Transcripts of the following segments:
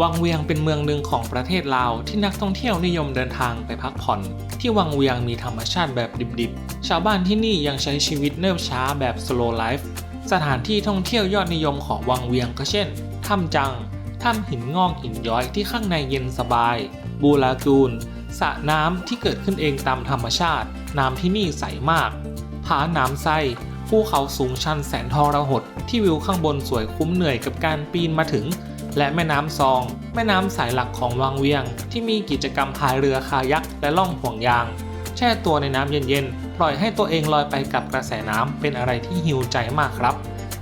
วังเวียงเป็นเมืองหนึ่งของประเทศลาวที่นักท่องเที่ยวนิยมเดินทางไปพักผ่อน ที่วังเวียงมีธรรมชาติแบบดิบๆ ชาวบ้านที่นี่ยังใช้ชีวิตเนิบช้าแบบ slow life สถานที่ท่องเที่ยวยอดนิยมของวังเวียงก็เช่น ถ้ำจัง ถ้ำหินงอกหินย้อยที่ข้างในเย็นสบาย บูลากูนสระน้ำที่เกิดขึ้นเองตามธรรมชาติ น้ำที่นี่ใสมาก ผาหน้ำไส ภูเขาสูงชันแสนทรหดที่วิวข้างบนสวยคุ้มเหนื่อยกับการปีนมาถึง และแม่น้ำซอง แม่น้ำสายหลักของวังเวียง ที่มีกิจกรรมพายเรือคายักและล่องห่วงยาง แช่ตัวในน้ำเย็นๆ ปล่อยให้ตัวเองลอยไปกับกระแสน้ำเป็นอะไรที่ฮิวใจมากครับ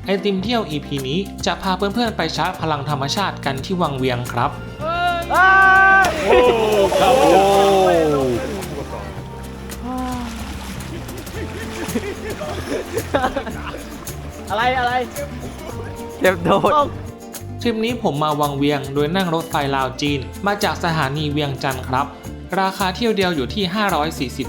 ไอติมเที่ยว EP นี้จะพาเพื่อนๆไปชาร์จพลังธรรมชาติกันที่วังเวียงครับ อ้ครับโอ้อะไรอะไรเจ็บโดด ทริปนี้ผมมาวังเวียงโดยนั่งรถไฟลาวจีน มาจากสถานีเวียงจันทร์ครับ ราคาเที่ยวเดียวอยู่ที่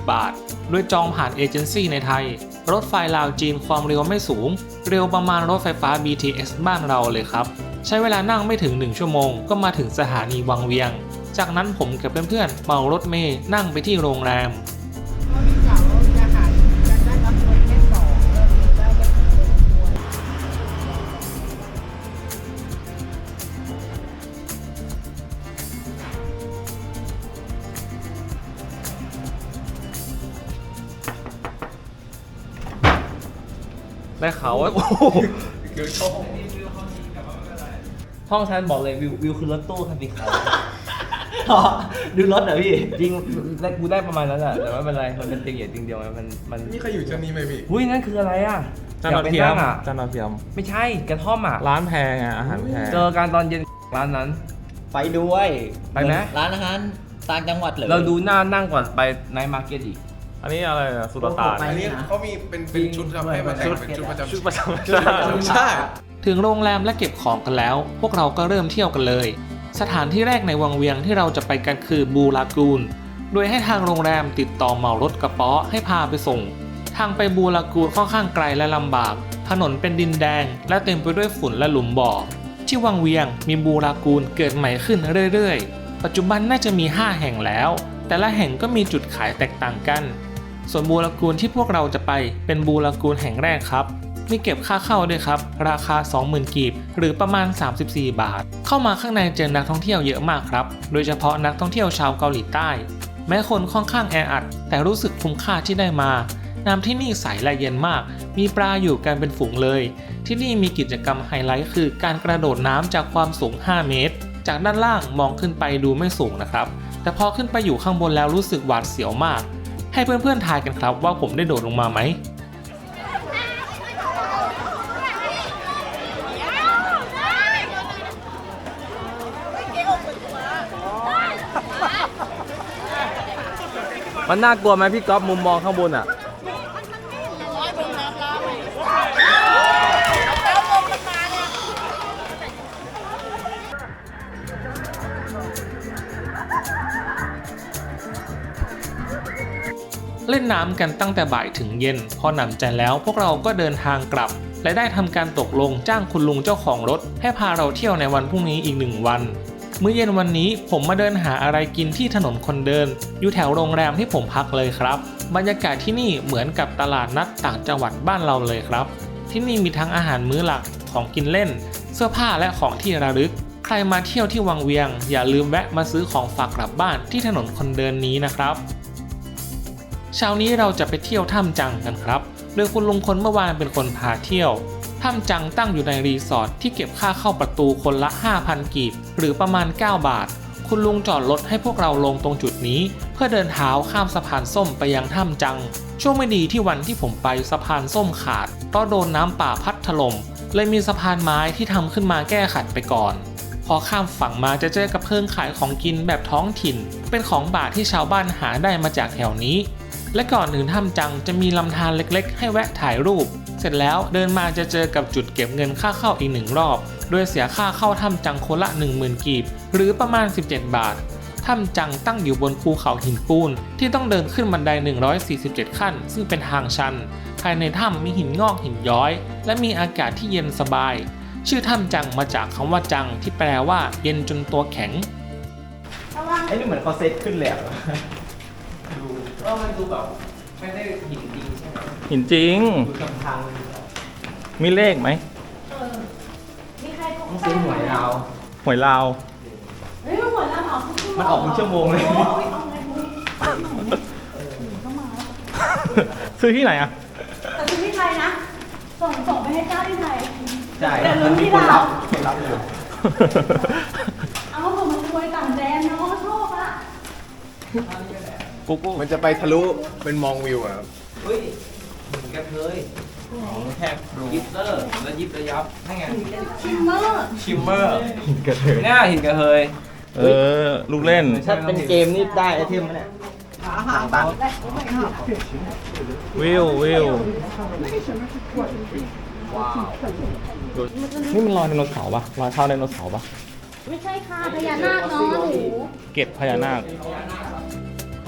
540 บาท โดยจองผ่านเอเจนซี่ในไทย รถไฟลาวจีนความเร็วไม่สูง เร็วประมาณรถไฟฟ้า BTS บ้านเราเลยครับ ใช้เวลานั่งไม่ถึง 1 ชั่วโมง ก็มาถึงสถานีวังเวียง จากนั้นผมกับเพื่อนๆเหมารถเมย์นั่งไปที่โรงแรม ได้ข่าวว่าห้องฉันบอกเลยวิววิวคือรถตู้คันสีขาว ดูรถเหรอพี่ จริงได้กูได้ประมาณนั้นแหละแต่ว่าไม่เป็นไรมันเป็นเตียงใหญ่เตียงเดียวไงมันมันนี่ใครอยู่ชั้นนี้ไหมพี่ อุ้ยนั่นคืออะไรอะจานดาวเทียอมกไปงอะจานดาวเทียม ไม่ใช่กระท่อมอะร้านแพงอะอาหารแพงเจอการตอนเย็นร้านนั้น ไปด้วย ไปไหมร้านอาหารต่างจังหวัดเลยเราดูหน้านั่งก่อนไปไนท์มาร์เก็ตอีก อันนี้อะไรอะสุลต่านไปอันนี้เขามีเป็นเป็นชุดครับให้มาแต่งเป็นชุดประจำชุดประจำชุดประจำชาติถึงโรงแรมและเก็บของกันแล้ว พวกเราก็เริ่มเที่ยวกันเลย สถานที่แรกในวังเวียงที่เราจะไปกันคือบูลากูน โดยให้ทางโรงแรมติดต่อเหมารถกระป๋อให้พาไปส่ง ทางไปบูลากูนค่อนข้างไกลและลำบาก ถนนเป็นดินแดง และเต็มไปด้วยฝุ่นและหลุมบ่อ ที่วังเวียงมีบูลากูนเกิดใหม่ขึ้นเรื่อยๆ ปัจจุบันน่าจะมี 5 แห่งแล้ว แต่ละแห่งก็มีจุดขายแตกต่างกัน ส่วนบูลากูนที่พวกเราจะไปเป็นบูลากูนแห่งแรกครับมีเก็บค่าเข้าด้วยครับ ราคา 20,000 กีบ หรือประมาณ 34 บาท เข้ามาข้างในเจอนักท่องเที่ยวเยอะมากครับ โดยเฉพาะนักท่องเที่ยวชาวเกาหลีใต้ แม้คนค่อนข้างแออัด แต่รู้สึกคุ้มค่าที่ได้มา น้ำที่นี่ใสและเย็นมาก มีปลาอยู่กันเป็นฝูงเลย ที่นี่มีกิจกรรมไฮไลท์คือการกระโดดน้ำจากความสูง 5 เมตร จากด้านล่างมองขึ้นไปดูไม่สูงนะครับ แต่พอขึ้นไปอยู่ข้างบนแล้วรู้สึกหวาดเสียวมาก ให้เพื่อนๆทายกันครับว่าผมได้โดดลงมาไหม มันน่ากลัวไหมพี่ก๊อฟมุมมองข้างบนอะ เล่นน้ำกันตั้งแต่บ่ายถึงเย็น พอหนำใจแล้วพวกเราก็เดินทางกลับ และได้ทำการตกลงจ้างคุณลุงเจ้าของรถ ให้พาเราเที่ยวในวันพรุ่งนี้อีกหนึ่งวันมื้อเย็นวันนี้ผมมาเดินหาอะไรกินที่ถนนคนเดิน อยู่แถวโรงแรมที่ผมพักเลยครับ บรรยากาศที่นี่เหมือนกับตลาดนัดต่างจังหวัดบ้านเราเลยครับ ที่นี่มีทั้งอาหารมื้อหลักของกินเล่น เสื้อผ้าและของที่ระลึก ใครมาเที่ยวที่วังเวียง อย่าลืมแวะมาซื้อของฝากกลับบ้านที่ถนนคนเดินนี้นะครับ เช้านี้เราจะไปเที่ยวถ้ำจังกันครับ โดยคุณลุงคนเมื่อวานเป็นคนพาเที่ยว ถ้ำจังตั้งอยู่ในรีสอร์ทที่เก็บค่าเข้าประตูคนละ 5,000 กีบ หรือประมาณ 9 บาท คุณลุงจอดรถให้พวกเราลงตรงจุดนี้ เพื่อเดินเท้าข้ามสะพานส้มไปยังถ้ำจัง ช่วงไม่ดีที่วันที่ผมไปสะพานส้มขาดเพราะโดนน้ำป่าพัดถล่ม เลยมีสะพานไม้ที่ทำขึ้นมาแก้ขัดไปก่อนพอข้ามฝั่งมาจะเจอกับเพิ่งขายของกินแบบท้องถิ่น เป็นของบาทที่ชาวบ้านหาได้มาจากแถวนี้ และก่อนถึงถ้ำจังจะมีลำธารเล็กๆ ให้แวะถ่ายรูป เสร็จแล้วเดินมาจะเจอกับจุดเก็บเงินค่าเข้าอีกหนึ่งรอบ โดยเสียค่าเข้าถ้ำจังคนละ 10,000 กีบ หรือประมาณ 17 บาท ถ้ำจังตั้งอยู่บนภูเขาหินปูน ที่ต้องเดินขึ้นบันได 147 ขั้น ซึ่งเป็นทางชัน ภายในถ้ำมีหินงอกหินย้อย และมีอากาศที่เย็นสบาย ชื่อถ้ำจังมาจากคำว่าจังที่แปลว่า เย็นจนตัวแข็งไอ้นี่เหมือนเขาเซตขึ้นเลย อะเออมันดูแบบไม่ได้หินจริงใช่ไหมหินจริง ดูกำพังมีเลขไหมเออมีใครพกต้องซื้อหวยเราหวยลาว เฮ้ยมันหวยแล้วเหรอมันออกเป็นชั่วโมงเลย โอ้ยเอาไงมึงก็มาแล้วซื้อที่ไหนอะ แต่ซื้อที่ไทยนะ ส่งส่งไปให้เจ้าที่ไทย ใช่แต่มัลุ้นนมีที่คนลารัวบคนรับอยู่เอาผมมันรวยต่างแดนเนาะโชคละ กูกูมันจะไปทะลุเป็นมองวิวอะครับเฮ้ยหินกระเทยของแทบยิปเตอร์แล้วยิบระยับนั่นไงชิมเมอร์ชิมเมอร์เนี่ยหินกระเทยเออ ลูกเล่น ถ้าเป็นเกมนี่ได้ไอเทมไหมเนี่ยทางตันวิววิวนี่มันรอยไดโนเสาร์ปะรอยเท้าไดโนเสาร์ปะไม่ใช่ค่ะพญานาคเนาะหนูเกล็ดพญานาค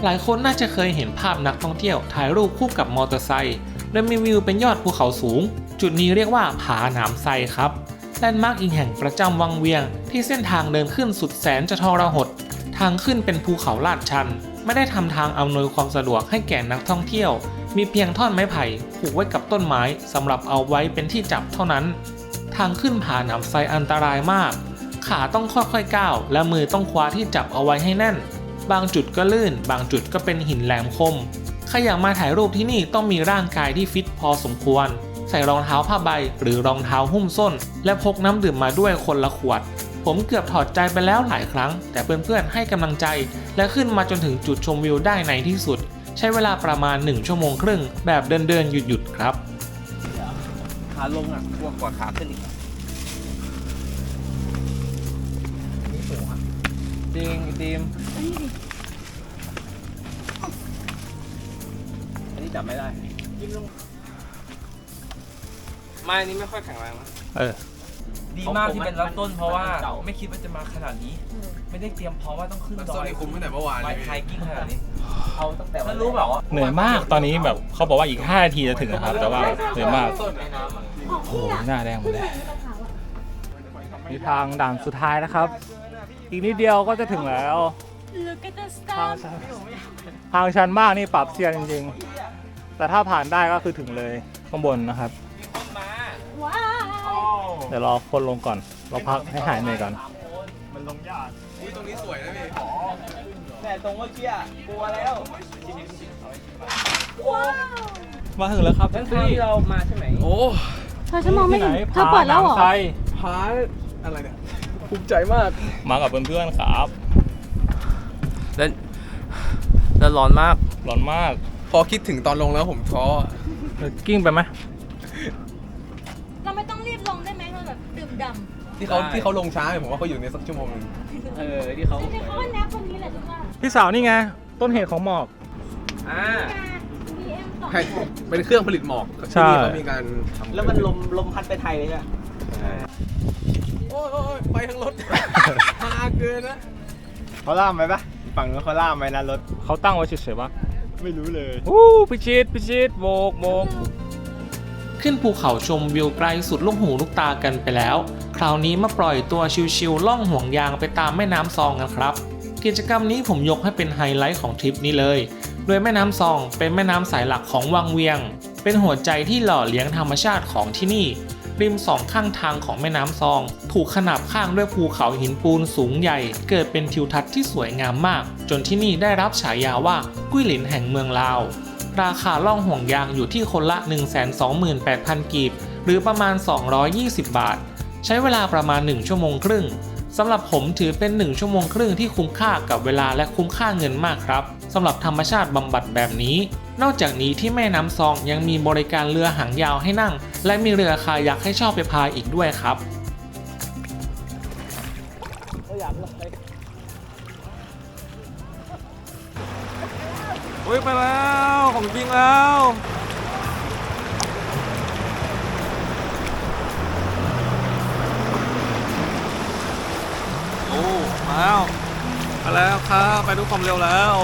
หลายคนน่าจะเคยเห็นภาพนักท่องเที่ยวถ่ายรูปคู่กับมอเตอร์ไซค์โดยมีวิวเป็นยอดภูเขาสูง จุดนี้เรียกว่าผาหนามไซครับแลนด์มาร์กอีกแห่งประจำวังเวียง ที่เส้นทางเดินขึ้นสุดแสนจะทรหด ทางขึ้นเป็นภูเขาลาดชัน ไม่ได้ทำทางอำนวยความสะดวกให้แก่นักท่องเที่ยว มีเพียงท่อนไม้ไผ่ผูกไว้กับต้นไม้สำหรับเอาไว้เป็นที่จับเท่านั้น ทางขึ้นผาหนามไซอันตรายมาก ขาต้องค่อยๆก้าวและมือต้องคว้าที่จับเอาไว้ให้แน่น บางจุดก็ลื่น บางจุดก็เป็นหินแหลมคม ใครอยากมาถ่ายรูปที่นี่ต้องมีร่างกายที่ฟิตพอสมควร ใส่รองเท้าผ้าใบ หรือรองเท้าหุ้มส้น และพกน้ำดื่มมาด้วยคนละขวด ผมเกือบถอดใจไปแล้วหลายครั้ง แต่เพื่อนๆให้กำลังใจ และขึ้นมาจนถึงจุดชมวิวได้ในที่สุด ใช้เวลาประมาณ 1 ชั่วโมงครึ่ง แบบเดินๆหยุดๆครับขาลงอะกลัวกว่าขาขึ้นอีกจริงทีมอั นนี้จับไม่ได้ไม้นี้ไม่ค่อยแข็งแรงนะเออ ดีมากที่เป็นรับต้นเพราะว่าไม่คิดว่าจะมาขนาดนี้ ไม่ได้เตรียมพร้อมว่าต้องขึ้นแล้วดโซอนยนี้คุ้มตั้งแต่เมื่อวานไปเลยไฮพี่กิ้งขนาดนี้เอาตั้งแต่ถ้ารู้แบบว่าเหนื่อยมากตอนนี้แบบเขาบอกว่าอีก 5 นาทีจะถึงนะครับ แต่ว่าเหนื่อยมากต้นอะของโอ้โหพี่อะหน้าแดงหมดเลยกระถางอะนี่ทางด่านสุดท้ายนะครับ อีกนิดเดียวก็จะถึงแล้ว Look at the ทาง stars ชันทางชันมากนี่ปรับเซียนจริงๆ แต่ถ้าผ่านได้ก็คือถึงเลยข้างบนนะครับว้าวเดี๋ยวรอคนลงก่อน เราพักให้หายเหนื่อยก่อนอุ้ยตรงนี้สวยนะพี่แต่ตรงเมื่อกี้อะกลัวแล้วว้าวมาถึงแล้วครับนั่นคือที่เรามาใช่ไหมโอ้เธอฉันมองไม่ที่เห็ไหนนเธอเปิดแล้วเหรอผาน้ำไซพาอะไรเนี่ยภูมิใจมากมากับเพื่อนๆครับ แล้วแล้วร้อนมากร้อนมาก พอคิดถึงตอนลงแล้วผมท้อเออกิ้งไปไหมเราไม่ต้องรีบลงได้ไหมเราแบบดื่มด่ที่เขาได้ที่เขาลงช้าเนี่ยผมว่าเขาอยู่ในสักชั่วโมงหนึงเออที่เขาำจริงๆเขาว่าแนบตรงนี้แหละทุกว่าพี่สาวนี่ไง ต้นเหตุของหมอก อ่ามีเอ็มสองใช่เป็นเครื่องผลิตหมอกใช่ ที่นี่เขามีการทำแล้วมันลมลมพัดไปไทยเลยอะโอ้ยโอ้ยไปทั้งรถพาเกินนะเขาล่ามไหมปะฝั่งนู้นเขาล่ามไหมนะรถเขาตั้งไว้เฉยๆปะ ไม่รู้เลยอู้พิชิตพิชิตโบกโบกขึ้นภูเขาชมวิวไกลสุดลูกหูลูกตากันไปแล้ว คราวนี้มาปล่อยตัวชิวๆล่องห่วงยางไปตามแม่น้ำซองกันครับ กิจกรรมนี้ผมยกให้เป็นไฮไลท์ของทริปนี้เลย โดยแม่น้ำซองเป็นแม่น้ำสายหลักของวังเวียง เป็นหัวใจที่หล่อเลี้ยงธรรมชาติของที่นี่ ริมสองข้างทางของแม่น้ำซอง ถูกขนาบข้างด้วยภูเขาหินปูนสูงใหญ่ เกิดเป็นทิวทัศน์ที่สวยงามมาก จนที่นี่ได้รับฉายาว่ากุ้ยหลินแห่งเมืองลาว ราคาล่องห่วงยางอยู่ที่คนละ 128,000 กีบ หรือประมาณ 220 บาท ใช้เวลาประมาณ 1 ชั่วโมงครึ่ง สำหรับผมถือเป็น 1 ชั่วโมงครึ่งที่คุ้มค่ากับเวลาและคุ้มค่าเงินมากครับสำหรับธรรมชาติบำบัดแบบนี้ นอกจากนี้ที่แม่น้ำซองยังมีบริการเรือหางยาวให้นั่ง และมีเรือคายักให้เช่าไปพายอีกด้วยครับอุ้ยไปแล้วของจริงแล้ว มาแล้วมาแล้วครับไปด้วยความเร็วแล้ว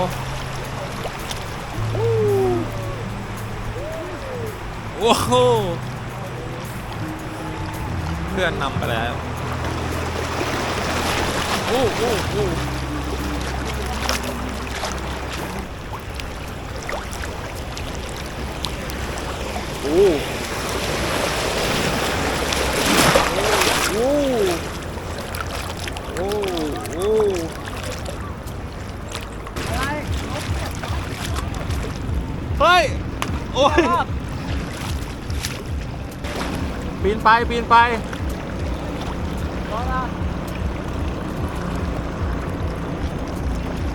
โอ้โหพื่อนนำไปแล้วโอ้โอ้โอ้โอ้โอ้โอ้โอ้เฮ้ย โอ้ย ปีน ไปปีนไป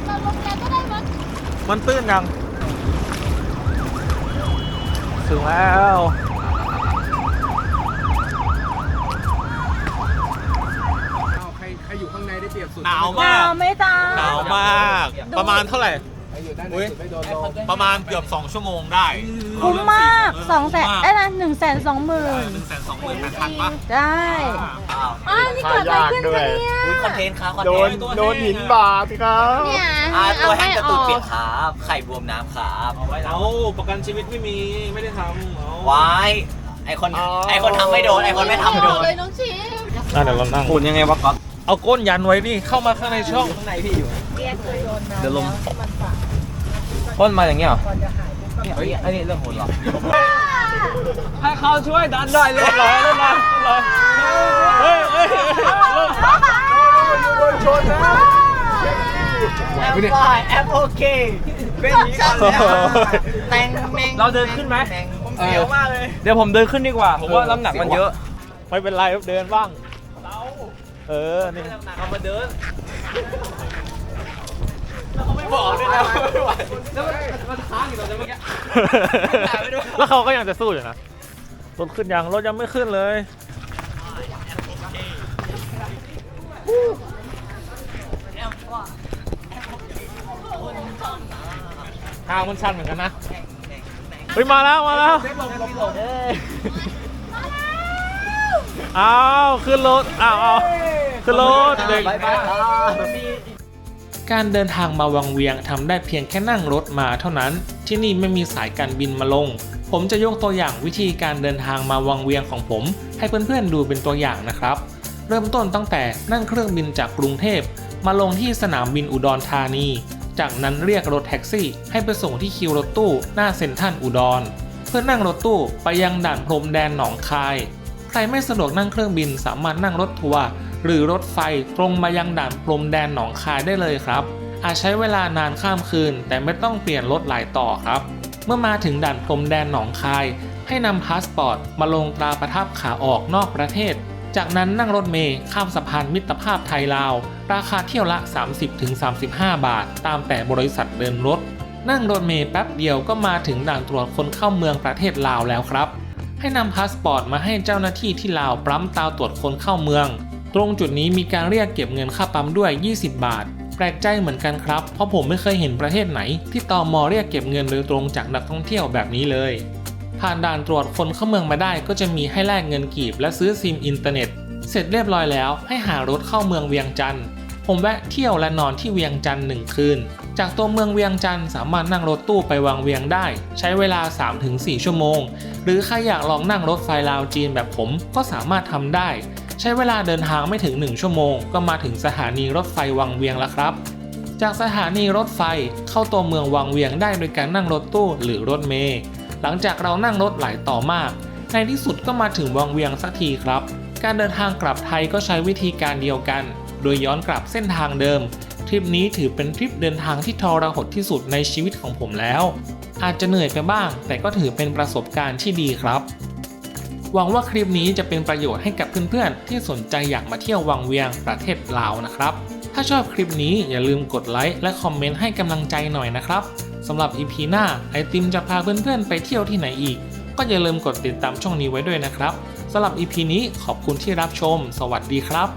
เราลงแล้วก็ได้มั้งมันตื้นยังถึงแล้วเอาใครใครอยู่ข้างในได้เปรียบสุด หนาวหมานากวไหม่ตาหนาวมาก ประมาณเท่าไหร่ใคร อยู่ด้านในอุ๊ยสุดไม่โดนลมประมาณเกือบ 2 ชั่วโมงได้คุ้มมากสองแสนเอ้ยนะหนึ่งแสนสองหมื่นหนึ่งแสนสองหมื่นแปดพันปะได้อ้าวนี่เกิดอะไรขึ้นคะเนี่ยอุ้ยคอนเทนต์ครับคอนโดเทนนต์ตัวโดนแห้งหินอะบาดครับเนี่ยอ่าตัวแห้งกระตุกอาเปีไม่ยกครับ ไข่บวมน้ำครับเอาไว้เอาประกันชีวิตไม่มีไม่ได้ทำเอาวายไอคนไอคนทำไม่โดนไอคนไม่ทำโดนเลยน้องชิมอะเดี๋ยวเรานั่งคุณยังไงวะก๊อฟเอาก้นยันไว้ดิเข้ามาข้างในช่องข้างในพี่อยู่เรียกเคยโดนน้ำเดี๋ยวลมแล้วมันฝาด พ่นมาอย่างเงี้ยเหรอก่อนจะหายปุ๊บก็เฮ้ยอันนี้เรื่องโหดเหรอให้เขาช่วยดันหน่อยเลยเลยเลยเลยเฮ้ยเฮ้ยเฮ้ยโดนชนนะแอปพลายแอปโอเคเป็นอย่างนี้ก่อนแล้วแตงแมงเราเดินขึ้นไหมผมเสียวมากเลยเดี๋ยวผมเดินขึ้นดีกว่าผมว่าน้ำหนักมันเยอะ ไม่เป็นไรเดินบ้างเออนี่เอามาเดินแล้วเขาไม่ บอกด้วยนะไม่ไหวแล้วมันมันค้างอยู่ตรงนั้นเมื่อกี้ถ่ายไว้ด้วย แล้วเขาก็ยังจะสู้อยู่นะ รถขึ้นยัง รถยังไม่ขึ้นเลยทางมันชันเหมือนกันนะ เฮ้ย มาแล้ว มาแล้วอ้าว ขึ้นรถ อ้าวอ้าวขึ้นรถเด็กบายบายครับ การเดินทางมาวังเวียงทำได้เพียงแค่นั่งรถมาเท่านั้น ที่นี่ไม่มีสายการบินมาลง ผมจะยกตัวอย่างวิธีการเดินทางมาวังเวียงของผม ให้เพื่อนๆดูเป็นตัวอย่างนะครับ เริ่มต้นตั้งแต่นั่งเครื่องบินจากกรุงเทพมาลงที่สนามบินอุดรธานี จากนั้นเรียกรถแท็กซี่ ให้ไปส่งที่คิวรถตู้หน้าเซ็นทรัลอุดร เพื่อนั่งรถตู้ไปยังด่านพรมแดนหนองคาย ใครไม่สะดวกนั่งเครื่องบินสามารถนั่งรถทัวร์ หรือรถไฟตรงมายังด่านพรมแดนหนองคายได้เลยครับ อาจใช้เวลานานข้ามคืน แต่ไม่ต้องเปลี่ยนรถหลายต่อครับ เมื่อมาถึงด่านพรมแดนหนองคาย ให้นำพาสปอร์ตมาลงตราประทับขาออกนอกประเทศ จากนั้นนั่งรถเมล์ข้ามสะพานมิตรภาพไทยลาว ราคาเที่ยวละ 30-35 บาท ตามแต่บริษัทเดินรถ นั่งรถเมล์แป๊บเดียวก็มาถึงด่านตรวจคนเข้าเมืองประเทศลาวแล้วครับให้นำพาสปอร์ตมาให้เจ้าหน้าที่ที่ลาวปรั๊มตาตรวจคนเข้าเมือง ตรงจุดนี้มีการเรียกเก็บเงินค่าปั๊มด้วย 20 บาท แปลกใจเหมือนกันครับ เพราะผมไม่เคยเห็นประเทศไหน ที่ตอมอเรียกเก็บเงินโดยตรงจากนักท่องเที่ยวแบบนี้เลย ผ่านด่านตรวจคนเข้าเมืองมาได้ก็จะมีให้แลกเงินกีบและซื้อซิมอินเทอร์เน็ต เสร็จเรียบร้อยแล้วให้หารถเข้าเมืองเวียงจันทร์ผมแวะเที่ยวและนอนที่เวียงจันทร์หนึ่งคืน จากตัวเมืองเวียงจันทร์สามารถนั่งรถตู้ไปวังเวียงได้ ใช้เวลา 3-4 ชั่วโมง หรือใครอยากลองนั่งรถไฟลาวจีนแบบผมก็สามารถทำได้ ใช้เวลาเดินทางไม่ถึง 1 ชั่วโมง ก็มาถึงสถานีรถไฟวังเวียงแล้วครับ จากสถานีรถไฟเข้าตัวเมืองวังเวียงได้โดยการนั่งรถตู้หรือรถเมล์หลังจากเรานั่งรถหลายต่อมาก ในที่สุดก็มาถึงวังเวียงสักทีครับ การเดินทางกลับไทยก็ใช้วิธีการเดียวกัน โดยย้อนกลับเส้นทางเดิมทริปนี้ถือเป็นทริปเดินทางที่ทรหดที่สุดในชีวิตของผมแล้ว อาจจะเหนื่อยไปบ้าง แต่ก็ถือเป็นประสบการณ์ที่ดีครับ หวังว่าคลิปนี้จะเป็นประโยชน์ให้กับเพื่อนๆ ที่สนใจอยากมาเที่ยววังเวียงประเทศลาวนะครับ ถ้าชอบคลิปนี้อย่าลืมกดไลค์และคอมเมนต์ให้กำลังใจหน่อยนะครับสำหรับ EP หน้าไอติมจะพาเพื่อนๆ ไปเที่ยวที่ไหนอีก ก็อย่าลืมกดติดตามช่องนี้ไว้ด้วยนะครับสำหรับ EP นี้ขอบคุณที่รับชม สวัสดีครับ